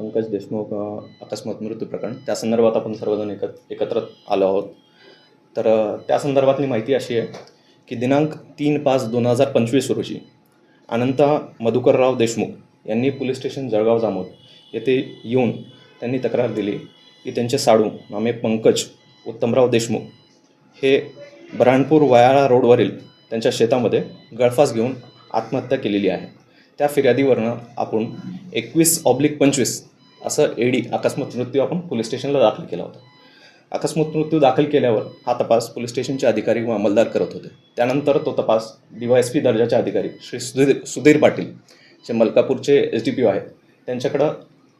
पंकज देशमुख अकस्मात मृत्यू प्रकरण. त्या संदर्भात आपण सर्वजण एकत्र एकत्र आलो आहोत. तर त्या संदर्भातली माहिती अशी आहे की दिनांक तीन पाच दोन हजार पंचवीस रोजी अनंता मधुकरराव देशमुख यांनी पोलीस स्टेशन जळगाव जामोद येथे येऊन त्यांनी तक्रार दिली की त्यांचे साडू नामे पंकज उत्तमराव देशमुख हे बराणपूर वयाळा रोडवरील त्यांच्या शेतामध्ये गळफास घेऊन आत्महत्या केलेली आहे. त्या फिर्यादीवरनं आपण एकवीस ऑब्लिक पंचवीस असं एडी अकस्मात मृत्यू आपण पोलीस स्टेशनला दाखल केला होता. अकस्मात मृत्यू दाखल केल्यावर हा तपास पोलीस स्टेशनचे अधिकारी व अंमलदार करत होते. त्यानंतर तो तपास डी वाय एस पी दर्जाचे अधिकारी श्री सुधीर सुधीर पाटील जे मलकापूरचे एस डी पी ओ आहेत त्यांच्याकडं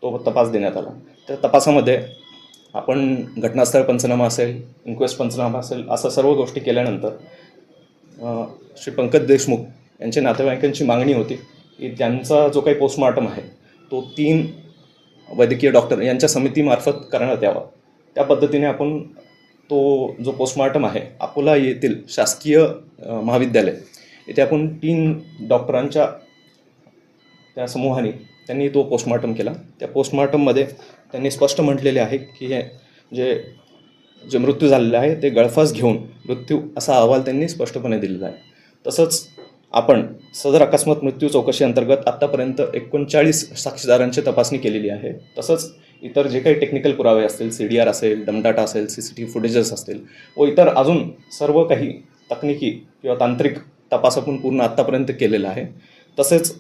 तो तपास देण्यात आला. त्या तपासामध्ये आपण घटनास्थळ पंचनामा असेल इन्क्वेस्ट पंचनामा असेल असं सर्व गोष्टी केल्यानंतर श्री पंकज देशमुख यांच्या नातेवाईकांची मागणी होती की त्यांचा जो काही पोस्टमॉर्टम आहे तो तीन वैद्यकीय डॉक्टर यांच्या समितीमार्फत करण्यात यावा. त्या पद्धतीने आपण तो जो पोस्टमार्टम आहे अकोला येथील शासकीय महाविद्यालय येथे आपण तीन डॉक्टरांच्या त्या समूहाने त्यांनी तो पोस्टमार्टम केला. त्या पोस्टमार्टममध्ये त्यांनी स्पष्ट म्हटलेले आहे की हे जे जे मृत्यू झालेला आहे ते गळफास घेऊन मृत्यू असा अहवाल त्यांनी स्पष्टपणे दिलेला आहे. तसंच आपण सदर अकस्मात मृत्यू चौकशी अंतर्गत आत्तापर्यंत एकोणचाळीस साक्षीदारांची तपासणी केलेली आहे. तसंच इतर जे काही टेक्निकल पुरावे असतील सी डी आर असेल डमडाटा असेल सी सी टी फुटेजेस असतील व इतर अजून सर्व काही तकनिकी किंवा तांत्रिक तपास आपण पूर्ण आत्तापर्यंत केलेला आहे. तसेच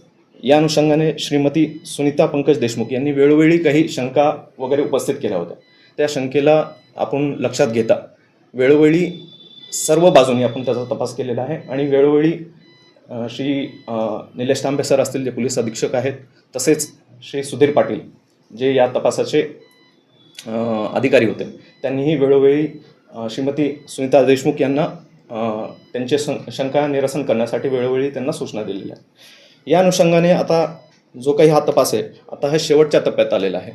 या अनुषंगाने श्रीमती सुनीता पंकज देशमुख यांनी वेळोवेळी काही शंका वगैरे उपस्थित केल्या होत्या. त्या शंकेला आपण लक्षात घेता. वेळोवेळी सर्व बाजूनी आपण त्याचा तपास केलेला आहे आणि वेळोवेळी श्री निलेश तांबे सर असतील जे पोलीस अधीक्षक आहेत तसेच श्री सुधीर पाटील जे या तपासाचे अधिकारी होते. त्यांनीही वेळोवेळी श्रीमती सुनीता देशमुख यांना त्यांचे शंका निरसन करण्यासाठी वेळोवेळी त्यांना सूचना दिलेल्या आहेत. या अनुषंगाने आता जो काही हा तपास आहे आता हा शेवटच्या टप्प्यात आलेला आहे.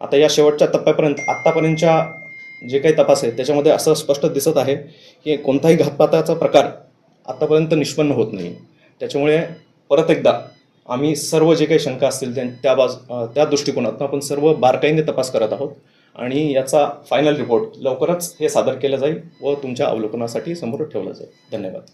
आता या शेवटच्या टप्प्यापर्यंत आत्तापर्यंतच्या जे काही तपास आहे त्याच्यामध्ये असं स्पष्ट दिसत आहे की कोणताही घातपाताचा प्रकार आत्तापर्यंत निष्पन्न होत नाही. त्याच्यामुळे परत एकदा आम्ही सर्व जे काही शंका असतील त्या त्या बाज त्या दृष्टिकोनातून आपण सर्व बारकाईने तपास करत आहोत आणि याचा फायनल रिपोर्ट लवकरच हे सादर केलं जाईल व तुमच्या अवलोकनासाठी समोर ठेवला जाईल. धन्यवाद.